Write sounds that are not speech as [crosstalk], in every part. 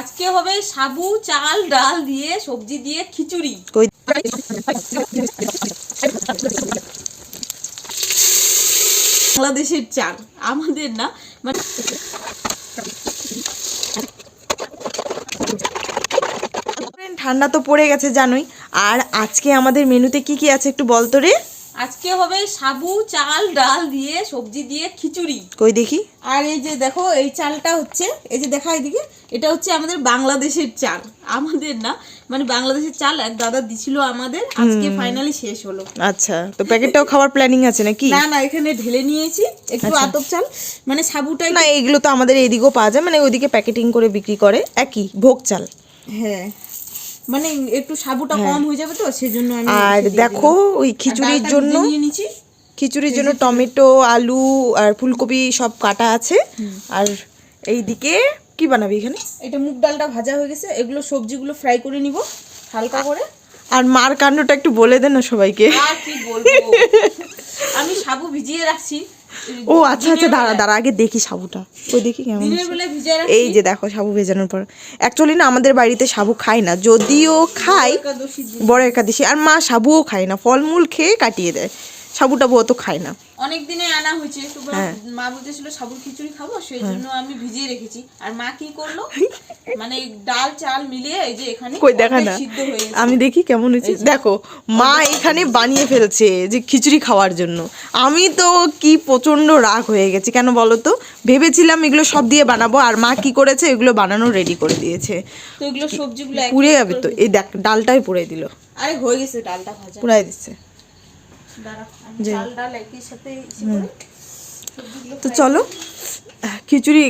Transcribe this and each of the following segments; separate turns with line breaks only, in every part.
আজকে হবে সাবু, চাল, ডাল দিয়ে সবজি দিয়ে খিচুড়ি। বাংলাদেশের চাল, আমাদের না মানে
ঠান্ডা তো পড়ে গেছে, জানোই। আর আজকে আমাদের মেনুতে কি কি আছে একটু বলতো রে।
আজকে হবে সাবু চাল ডাল দিয়ে সবজি দিয়ে খিচুড়ি।
কই দেখি?
আর এই যে দেখো এই চালটা হচ্ছে এই যে দেখা এদিকে এটা হচ্ছে আমাদের বাংলাদেশের চাল। আমাদের না মানে বাংলাদেশের চাল এক দাদা দিছিল আমাদের আজকে ফাইনালি শেষ হলো।
আচ্ছা তো প্যাকেটটাও খাওয়ার প্ল্যানিং আছে নাকি?
না না এখানে ঢেলে নিয়েছি একটু আতপ চাল। মানে সাবুটাই
না এগুলো তো আমাদের এদিকেও পাওয়া যায় মানে ওইদিকে প্যাকেটিং করে বিক্রি করে একই ভোগ চাল।
হ্যাঁ। মানে একটু সাবুটা কম হয়ে যাবে তো সেজন্য আমি
আর দেখো ওই খিচুড়ির জন্য খিচুড়ির জন্য টমেটো আলু আর ফুলকপি সব কাটা আছে। আর এইদিকে কি বানাবি এখানে?
এটা মুগ ডালটা ভাজা হয়ে গেছে। এগুলো সবজিগুলো ফ্রাই করে নিব হালকা করে।
আর মার কাণ্ডটা একটু বলে দে না সবাইকে।
আর কি বলব? [laughs] আমি সাবু ভিজিয়ে রাখছি।
ও আচ্ছা আচ্ছা দাঁড়া দাঁড়া আগে দেখি সাবুটা। ওই দেখি কেমন এই যে দেখো সাবু ভেজানোর পর। অ্যাকচুয়ালি না আমাদের বাড়িতে সাবু খায় না। যদিও
খায়।
বড় একাদশী। আর মা সাবুও খায় না ফলমূল খেয়ে কাটিয়ে দেয়। সাবু টাবু অত খায় না।
অনেক দিনে আনা হয়েছে
হ্যাঁ।
মা বলতেছিল সাবুর খিচুড়ি খাব সেই জন্য আমি ভিজিয়ে রেখেছি। আর মা কি করল? মানে ডাল চাল মিলিয়ে এই যে এখানে
কই দেখা না।
হয়ে
আমি দেখি কেমন হয়েছে। দেখো মা এখানে বানিয়ে ফেলছে যে খিচুড়ি খাওয়ার জন্য। আমি তো কি প্রচণ্ড রাগ হয়ে গেছে কেন বলো তো? ভেবেছিলাম এগুলো সব দিয়ে বানাবো আর মা কি করেছে? এগুলো বানানো রেডি করে দিয়েছে।
তো এগুলো সবজিগুলো
পুড়ে যাবে তো। এই দেখ ডালটাই পুড়ে দিল।
আরে হয়ে গেছে ডালটা ভাজা।
পুড়াই দিচ্ছে। তো চলো খিচুড়ি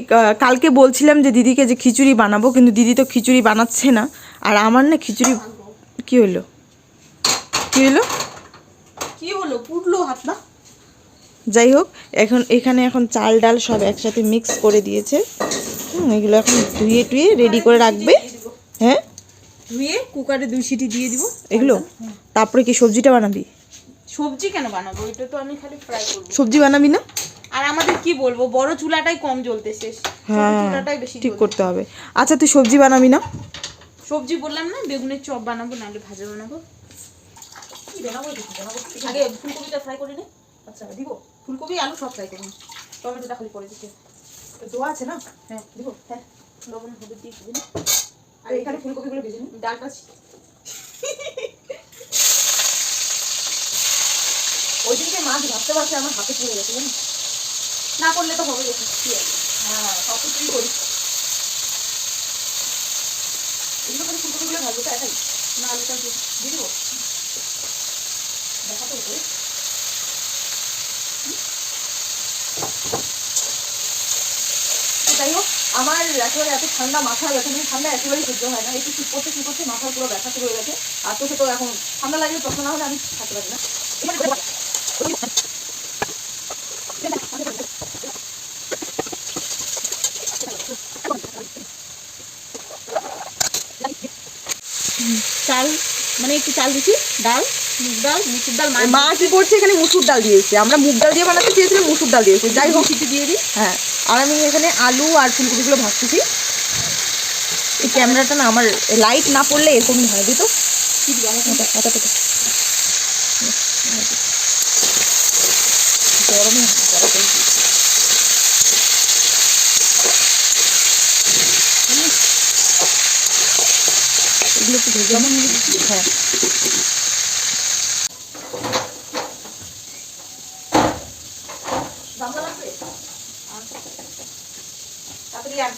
কালকে বলছিলাম যে দিদিকে যে খিচুড়ি বানাবো কিন্তু দিদি তো খিচুড়ি বানাচ্ছে না। আর আমার না খিচুড়ি কি হলো? কি হলো?
কি হলো? পুড়লো হাত না
যাই হোক এখন এখানে এখন চাল ডাল সব একসাথে মিক্স করে দিয়েছে। হুম এগুলো এখন ধুয়ে টুয়ে রেডি করে রাখবে। হ্যাঁ?
ধুয়ে কুকারে দুই সিটি দিয়ে দিব।
এগুলো? তারপরে কি সবজিটা বানাবি?
সবজি কেন বানাবো? এটা তো আমি খালি ফ্রাই করব।
সবজি বানাবি না?
আর আমাদের কি বলব? বড় চুলাটাই কম জ্বলতেছে। ছোট
হ্যাঁ
চুলাটাই বেশি
ঠিক করতে হবে। আচ্ছা তুই সবজি বানাবি না?
সবজি বললাম না বেগুনের চপ বানাবো না নাহলে ভাজা বানাবো। কি বানাবো আগে ফুলকপিটা ফ্রাই করে নে। আচ্ছা দিব। ফুলকপি আলু সব ফ্রাই করব। টমেটোটা খালি করে দিতে
দোয়া আছে না?
হ্যাঁ দিব। হ্যাঁ। লবণ হলুদ দিয়ে দিবি না? আর এখানে ফুলকপিগুলো ভেজে নিই ডালটা
ওই দিনকে মাছ ভাবতে আমার হাতে পড়ে গেছে
না করলে তো হবে আছে হ্যাঁ সব করি। এগুলো করে তো না আলুটা দিয়ে দেবো? দেখাতে হবে।
যাই হোক, আমার একেবারে এত ঠান্ডা মাথা ব্যথা নেই। ঠান্ডা একেবারেই সহ্য হয় না। একটু শীত করতে শীত করতে মাথা পুরো ব্যথা শুরু হয়ে গেছে। আর তোকে তো এখন ঠান্ডা লাগলে তখন না হলে আমি থাকতে পারি না
চাল মানে একটু চাল দিচ্ছি ডাল মুগ ডাল মুসুর ডাল মা
কি করছে এখানে? মুসুর ডাল দিয়েছে। আমরা মুগ ডাল দিয়ে বানাতে চেয়েছিলাম মুসুর ডাল দিয়েছে। যাই হোক।
সিটি দিয়ে দিই।
হ্যাঁ। আর আমি এখানে আলু আর ফুলকপিগুলো ভাজতেছি। এই ক্যামেরাটা না আমার লাইট না পড়লে এরকমই হয় দিত হাতা হাতা পেতে গরমে। এগুলো একটু ভেজে। হ্যাঁ
গামলা লাগবে তাড়াতাড়ি আন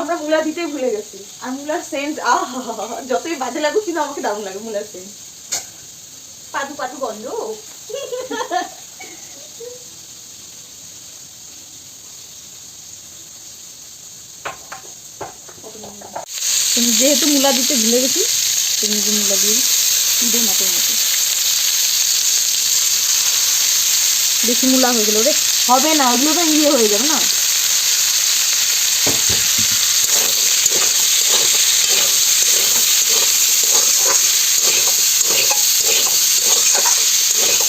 আমরা মুলা দিতেই ভুলে গেছি। আর মুলার সেন্ট আহ যতই বাজে লাগুক কিন্তু আমাকে দারুণ লাগে মুলার সেন্ট
পাদু পাদু গন্ধ।
যেহেতু মুলা দিতে ভুলে গেছি তুমি যে মুলা দিয়ে দিও দে মতো মতো বেশি মুলা হয়ে গেল রে। হবে না ওগুলো তো ইয়ে হয়ে যাবে না।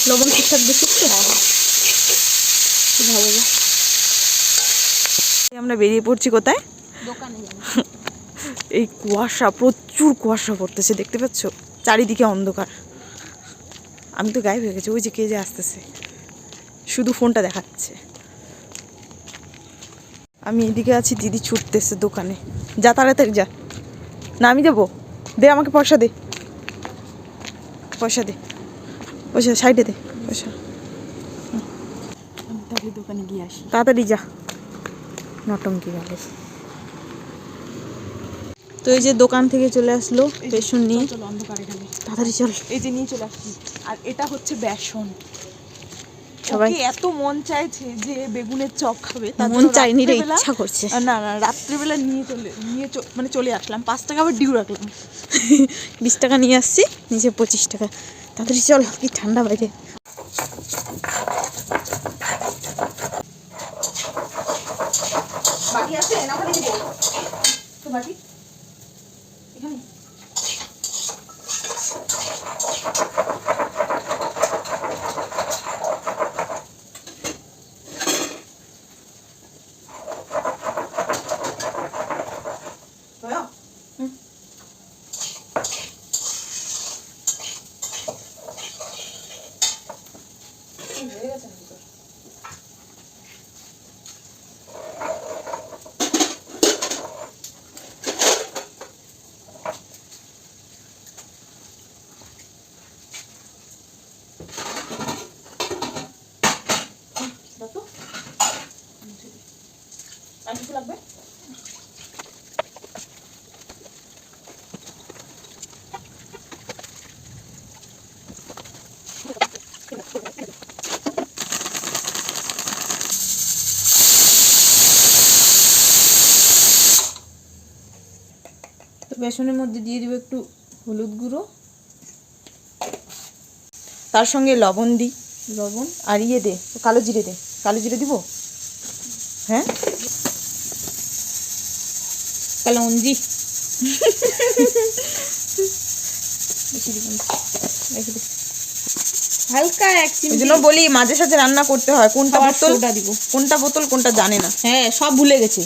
লবণ ঠিকঠাক দেখিস তো হ্যাঁ ভালো আমরা বেরিয়ে পড়ছি কোথায়? এই কুয়াশা প্রচুর কুয়াশা পড়তেছে দেখতে পাচ্ছ? চারিদিকে অন্ধকার। আমি তো গায়েব হয়ে গেছি ওই যে কে যে আসতেছে। শুধু ফোনটা দেখাচ্ছে। আমি এদিকে আছি দিদি ছুটতেছে দোকানে। যা তাড়াতাড়ি যা। না আমি যাব। দে আমাকে পয়সা দে। পয়সা দে। পয়সা সাইডে দে পয়সা।
আমি দোকানে গিয়ে আসি।
তাড়াতাড়ি যা। নটঙ্কি গেলে। তো এই যে দোকান থেকে চলে আসলো বেসন নিয়ে। তাড়াতাড়ি চল।
এই যে নিয়ে চলে আসছি। আর এটা হচ্ছে বেসন।
সবাই
এত মন চাইছে যে বেগুনের চপ খাবে
মন চাইনি রে ইচ্ছা করছে।
না না রাত্রিবেলা নিয়ে চলে নিয়ে মানে চলে আসলাম। পাঁচ টাকা আবার ডিউ রাখলাম। [laughs]
বিশ টাকা নিয়ে আসছি নিচে পঁচিশ টাকা। তাড়াতাড়ি চল কি ঠান্ডা বাইরে।
বাটি আছে? না বাটি এখানে। লাগবে?
তো বেসনের মধ্যে দিয়ে দিব একটু হলুদ গুঁড়ো। তার সঙ্গে লবণ দিই। লবণ? আর ইয়ে দে কালো জিরে দে। কালো জিরে দিব? হ্যাঁ? দে।
হালকা এক
জন্য বলি মাঝে সাঝে রান্না করতে হয়। কোনটা বোতল
দিব।
কোনটা বোতল কোনটা জানে না।
হ্যাঁ সব ভুলে গেছে।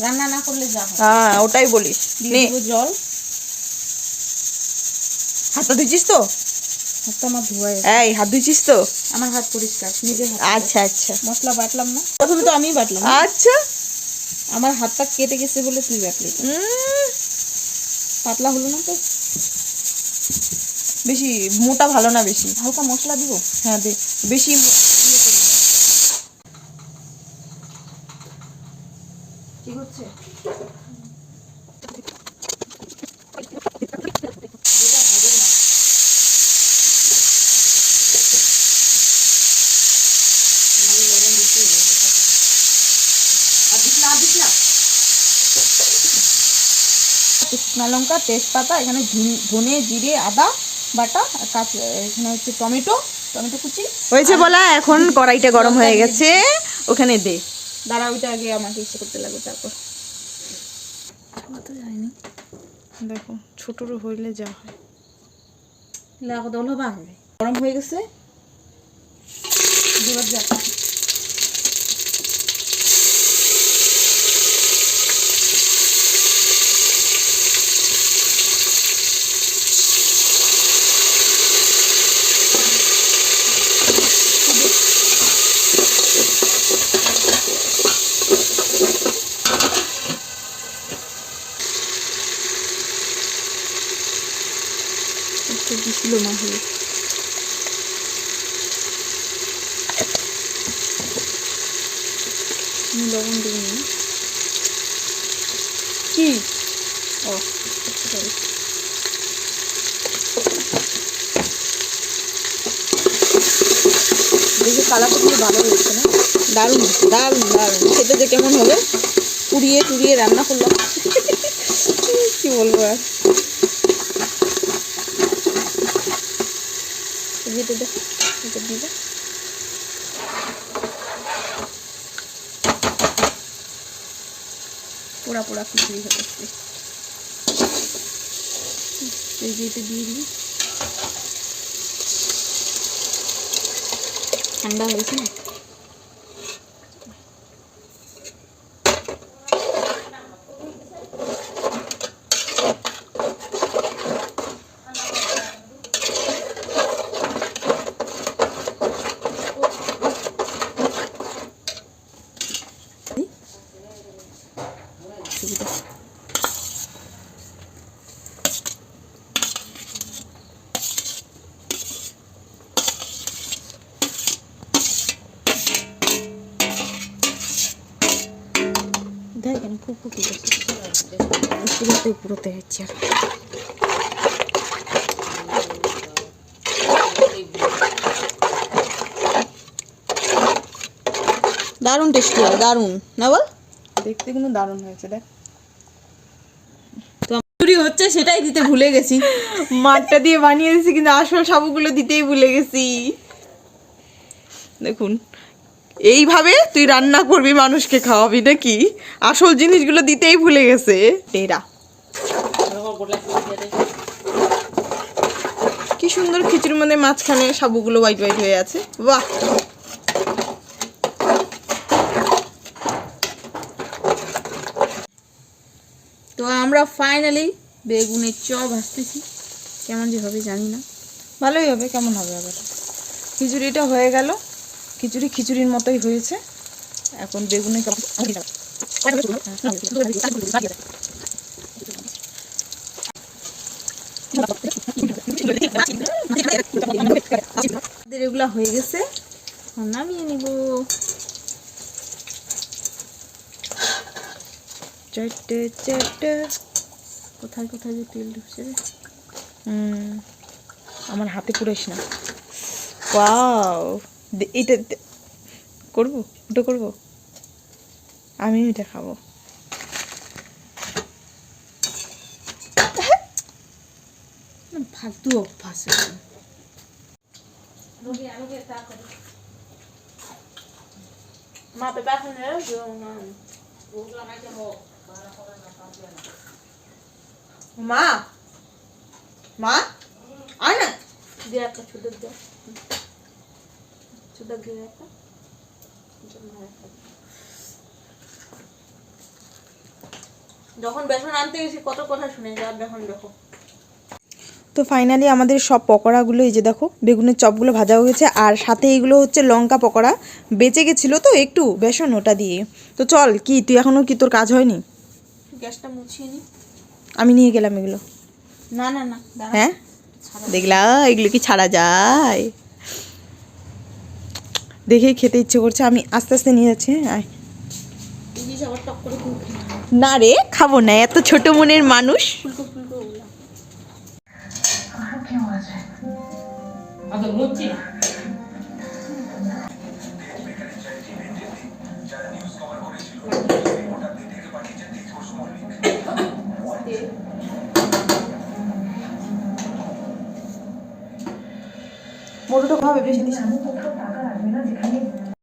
রান্না না করলে যা হ্যাঁ।
ওটাই বলিস। নে।
জল।
হাতটা ধুইছিস তো?
হাতটা আমার ধোয়া
এই হাত ধুইছিস তো?
আমার হাত পরিষ্কার নিজের
আচ্ছা আচ্ছা।
মশলা বাটলাম না। প্রথমে তো আমিই বাটলাম।
আচ্ছা।
আমার হাতটা কেটে গেছে বলে তুই
ব্যাপলি।
পাতলা হলো না তো?
বেশি মোটা ভালো না বেশি।
হালকা মশলা দিব?
হ্যাঁ দে। বেশি
কি হচ্ছে? শুকনো লঙ্কা তেজপাতা এখানে ধনে জিরে আদা বাটা কাঁচা এখানে হচ্ছে টমেটো টমেটো কুচি।
হয়েছে বলা এখন কড়াইটা গরম হয়ে গেছে ওখানে দে।
দাঁড়া ওইটা আগে আমাকে ইচ্ছে করতে লাগবে তারপর। যায়নি।
দেখো ছোটরও হইলে যা হয়।
লাগো দল হবে গরম হয়ে গেছে। এবার যা
একটু দিছিল না হলে লবণ দিইনি
কি?
ও, দেখি কালারটা খুব ভালো হয়েছে না?
দারুণ দারুণ দারুণ। খেতে যে কেমন হবে? পুড়িয়ে টুড়িয়ে রান্না করলাম।
কি বলব আর?
যেতে দে এটা পোড়া পোড়া খিচুড়ি হয়ে গেছে। দিয়ে দিই ঠান্ডা হয়েছে না? দেখেন খুব ফুকি গেছে পুরোতে পুরোতে হচ্ছে দারুণ টেস্টি হয় দারুণ। না বল?
দেখতে কিন্তু দারুণ হয়েছে দেখ।
তো চুরি হচ্ছে সেটাই দিতে ভুলে গেছি।
মাঠটা দিয়ে বানিয়ে দিয়েছি কিন্তু আসল সাবুগুলো দিতেই ভুলে গেছি। দেখুন এইভাবে তুই রান্না করবি মানুষকে খাওয়াবি নাকি? আসল জিনিসগুলো দিতেই ভুলে গেছে। টেরা। কি সুন্দর খিচুড়ির মধ্যে মাঝখানে সাবুগুলো হোয়াইট হোয়াইট হয়ে আছে। বাহ!
তো আমরা ফাইনালি বেগুনের চপ ভাজতেছি। কেমন যে হবে জানি না।
ভালোই হবে, কেমন হবে আবার? খিচুড়িটা হয়ে গেল। খিচুড়ি খিচুড়ির মতোই হয়েছে। এখন বেগুনে কেমন
এগুলা হয়ে গেছে। নামিয়ে নিব।
চারটে চারটে।
কোথায় কোথায় যে তেল ঢুকছে
আমার হাতে পুরাইস না। দে- এটা করব? ওটা করব? আমি এটা খাব।
ফালতু অভ্যাস মা পেপার
মা? মা? আয় না।
দিয়ে একটা ছুটে দে যখন বেসন আনতে গেছি কত কথা শুনে দেখো।
তো ফাইনালি আমাদের সব পকোড়াগুলো এই যে দেখো বেগুনের চপগুলো ভাজা হয়েছে আর সাথে এইগুলো হচ্ছে লঙ্কা পকোড়া। বেঁচে গেছিল তো একটু বেসন ওটা দিয়ে। তো চল কি তুই এখনও কি তোর কাজ হয়নি?
গ্যাসটা মুছিয়ে নি।
আমি নিয়ে গেলাম এগুলো।
না না না
হ্যাঁ? দেখলা এগুলো কি ছাড়া যায়? দেখেই খেতে ইচ্ছে করছে। আমি আস্তে আস্তে নিয়ে যাচ্ছি হ্যাঁ
খুব
না রে, খাব না, এত ছোট মনের মানুষ।
ফুলকো ফুলকো ওগুলা
মোটোটা খাবে বেশি দিস না।